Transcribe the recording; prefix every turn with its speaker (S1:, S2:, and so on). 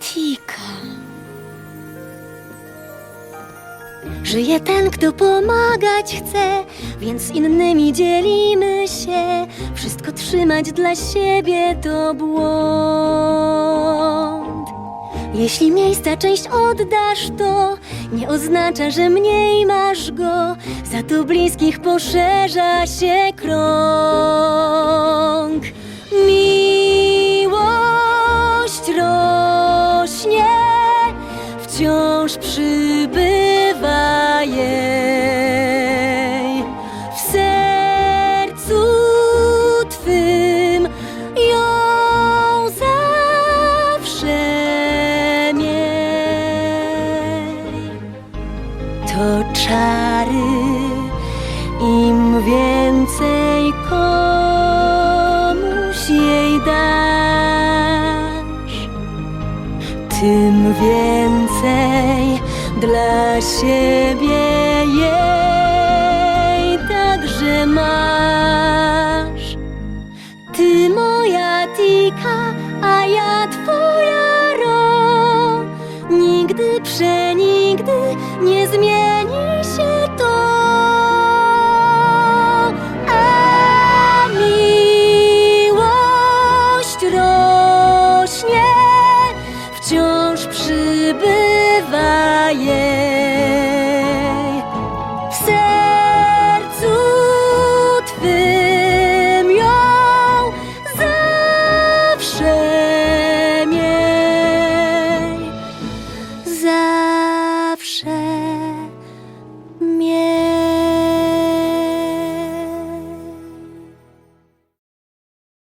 S1: Tika. Żyje ten, kto pomagać chce, więc z innymi dzielimy się. Wszystko trzymać dla siebie to błąd. Jeśli miejsca część oddasz, to nie oznacza, że mniej masz go. Za to bliskich poszerza się krąg. Wciąż przybywa jej. W sercu twym ją zawsze miej. To czary, im więcej komuś jej dasz, tym więcej dla siebie jej także masz. Ty moja tika, a ja twoja ro. Nigdy, przenigdy nie zmienię. wciąż przybywa je.